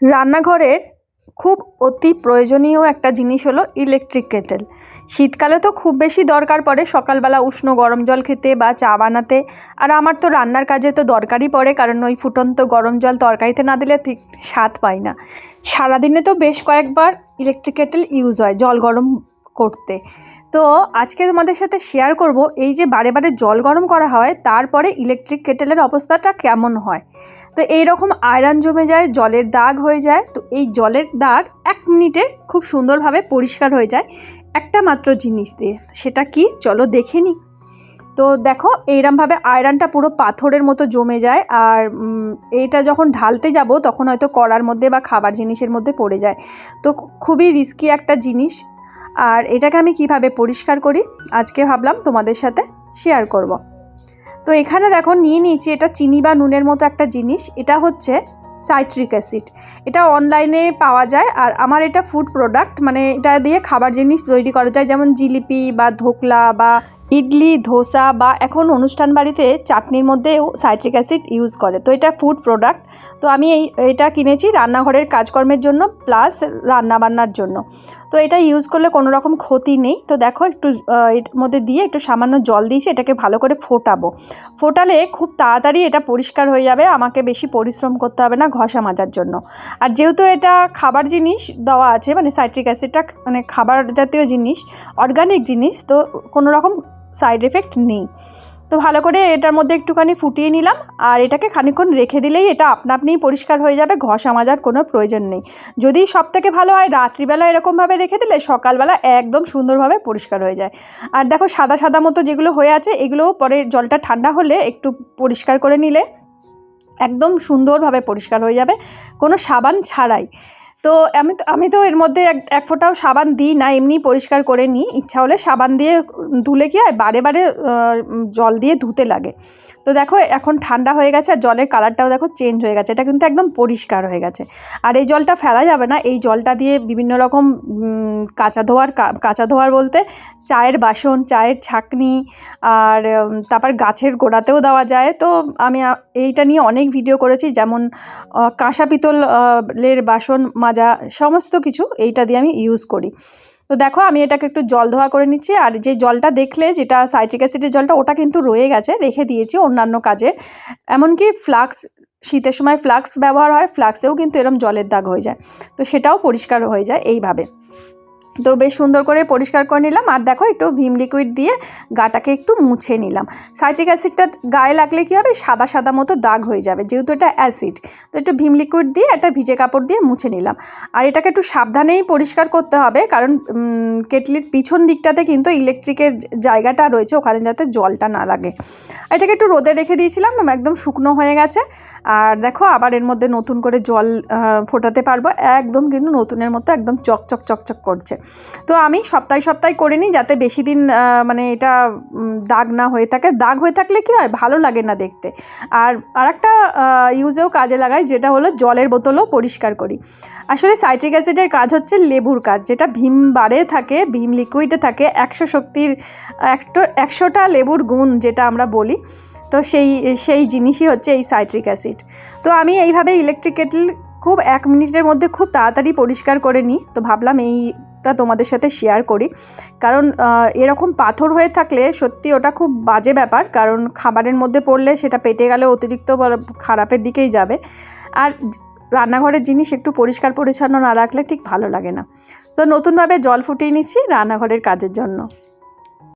রান্নাঘরের খুব অতি প্রয়োজনীয় একটা জিনিস হলো ইলেকট্রিক কেটেল শীতকালে তো খুব বেশি দরকার পড়ে, সকালবেলা উষ্ণ গরম জল খেতে বা চা বানাতে। আর আমার তো রান্নার কাজে তো দরকারই পড়ে, কারণ ওই ফুটন্ত গরম জল তরকারিতে না দিলে ঠিক স্বাদ পাই না। সারাদিনে তো বেশ কয়েকবার ইলেকট্রিক কেটেল ইউজ হয়, জল গরম করতে। তো আজকে তোমাদের সাথে শেয়ার করব এই যে বারে বারে জল গরম করা হয়, তারপরে ইলেকট্রিক কেটেলের অবস্থাটা কেমন হয়। তো এই রকম আয়রন জমে যায়, জলের দাগ হয়ে যায়, তো এই জলের দাগ এক মিনিটে খুব সুন্দরভাবে পরিষ্কার হয়ে যায় একটা মাত্র জিনিস দিয়ে। সেটা কি? চলো দেখে নিই তো দেখো এইরমভাবে আয়রনটা পুরো পাথরের মতো জমে যায় আর এইটা যখন ঢালতে যাব তখন হয়তো কড়ার মধ্যে বা খাবার জিনিসের মধ্যে পড়ে যায়। তো খুবই রিস্কি একটা জিনিস। আর এটাকে আমি কীভাবে পরিষ্কার করি? আজকে ভাবলাম তোমাদের সাথে শেয়ার করব। তো এখানে দেখো নিয়ে নিয়েছি এটা চিনি বা নুনের মতো একটা জিনিস। এটা হচ্ছে সাইট্রিক অ্যাসিড এটা অনলাইনে পাওয়া যায় আর আমার এটা ফুড প্রোডাক্ট মানে এটা দিয়ে খাবার জিনিস তৈরি করা যায়। যেমন জিলিপি বা ধোকলা বা ইডলি, ধোসা বা এখন অনুষ্ঠান বাড়িতে চাটনির মধ্যেও সাইট্রিক অ্যাসিড ইউজ করে। তো এটা ফুড প্রোডাক্ট তো আমি এই, এটা কিনেছি রান্নাঘরের কাজকর্মের জন্য প্লাস রান্নাবান্নার জন্য। তো এটা ইউজ করলে কোনো রকম ক্ষতি নেই। তো দেখো একটু এর মধ্যে দিয়ে একটু সামান্য জল দিয়েছি এটাকে ভালো করে ফোটাবো। ফোটালে খুব তাড়াতাড়ি এটা পরিষ্কার হয়ে যাবে, আমাকে বেশি পরিশ্রম করতে হবে না ঘষা মাজার জন্য। আর যেহেতু এটা খাবার জিনিস দেওয়া আছে মানে সাইট্রিক অ্যাসিডটা মানে খাবার জাতীয় জিনিস অর্গানিক জিনিস, তো কোনো রকম সাইড এফেক্ট নেই। তো ভালো করে এটার মধ্যে একটুখানি ফুটিয়ে নিলাম আর এটাকে খানিকক্ষণ রেখে দিলেই এটা আপনা আপনিই পরিষ্কার হয়ে যাবে ঘষা মাজার কোনো প্রয়োজন নেই। যদি সব থেকে ভালো হয়, রাত্রিবেলা এরকমভাবে রেখে দিলে সকালবেলা একদম সুন্দরভাবে পরিষ্কার হয়ে যায়। আর দেখো সাদা সাদা মতো যেগুলো হয়ে আছে, এগুলো পরে জলটা ঠান্ডা হলে একটু পরিষ্কার করে নিলে একদম সুন্দরভাবে পরিষ্কার হয়ে যাবে, কোনো সাবান ছাড়াই। তো আমি তো আমি তো এর মধ্যে এক এক ফোঁটাও সাবান দিই না, এমনি পরিষ্কার করে নিই। ইচ্ছা হলে সাবান দিয়ে ধুলে কি হয়? বারে বারে জল দিয়ে ধুতে লাগে। তো দেখো, এখন ঠান্ডা হয়ে গেছে আর জলের কালারটাও দেখো চেঞ্জ হয়ে গেছে। এটা কিন্তু একদম পরিষ্কার হয়ে গেছে। আর এই জলটা ফেলা যাবে না। এই জলটা দিয়ে বিভিন্ন রকম কাঁচা ধোয়ার কাঁচা ধোয়ার বলতে চায়ের বাসন, চায়ের ছাঁকনি আর তারপর গাছের গোড়াতেও দেওয়া যায়। তো আমি এইটা নিয়ে অনেক ভিডিও করেছি। যেমন কাঁসা পিতলের বাসন মাজা সমস্ত কিছু এইটা দিয়ে আমি ইউজ করি। তো দেখো আমি এটাকে একটু জল ধোয়া করে নিচ্ছি আর যে জলটা দেখলে যেটা সাইট্রিক অ্যাসিডের জলটা ওটা কিন্তু রয়ে গেছে, রেখে দিয়েছি অন্যান্য কাজে। এমনকি ফ্লাক্স শীতের সময় ফ্লাক্স ব্যবহার হয় ফ্লাক্সেও কিন্তু এরম জলের দাগ হয়ে যায়। তো সেটাও পরিষ্কার হয়ে যায় এইভাবে। তো বেশ সুন্দর করে পরিষ্কার করে নিলাম। আর দেখো, একটু ভিম লিকুইড দিয়ে গাটাকে একটু মুছে নিলাম। সাইট্রিক অ্যাসিডটা গায়ে লাগলে কী হবে? সাদা সাদা মতো দাগ হয়ে যাবে, যেহেতু এটা অ্যাসিড তো একটু ভিম লিকুইড দিয়ে একটা ভিজে কাপড় দিয়ে মুছে নিলাম। আর এটাকে একটু সাবধানেই পরিষ্কার করতে হবে, কারণ কেটলির পিছন দিকটাতে কিন্তু ইলেকট্রিকের জায়গাটা রয়েছে, ওখানে যাতে জলটা না লাগে। এটাকে একটু রোদে রেখে দিয়েছিলাম, একদম শুকনো হয়ে গেছে। আর দেখো আবার এর মধ্যে নতুন করে জল ফোটাতে পারব। একদম কিন্তু নতুনের মতো একদম চকচক চকচক করছে। তো আমি সপ্তাহে সপ্তাহে করে নিই যাতে বেশি দিন মানে এটা দাগ না হয়ে থাকে। দাগ হয়ে থাকলে কি হয়? ভালো লাগে না দেখতে। আর আরেকটা ইউজেও কাজে লাগাই, যেটা হলো জলের বোতলও পরিষ্কার করি। আসলে সাইট্রিক অ্যাসিডের কাজ হচ্ছে লেবুর কাজ। যেটা ভীম বারে থাকে, ভীম লিকুইডে থাকে, একশো শক্তির, একটো, একশোটা লেবুর গুণ যেটা আমরা বলি। তো সেই সেই জিনিসই হচ্ছে এই সাইট্রিক অ্যাসিড তো আমি এইভাবে ইলেকট্রিক কেটল খুব এক মিনিটের মধ্যে খুব তাড়াতাড়ি পরিষ্কার করে নিই। তো ভাবলাম এইটা তোমাদের সাথে শেয়ার করি। কারণ এরকম পাথর হয়ে থাকলে সত্যি ওটা খুব বাজে ব্যাপার। কারণ খাবারের মধ্যে পড়লে সেটা পেটে গেলে অতিরিক্ত খারাপের দিকেই যাবে। আর রান্নাঘরের জিনিস একটু পরিষ্কার পরিচ্ছন্ন না রাখলে ঠিক ভালো লাগে না। তো নতুনভাবে জল ফুটিয়ে নিচ্ছি রান্নাঘরের কাজের জন্য।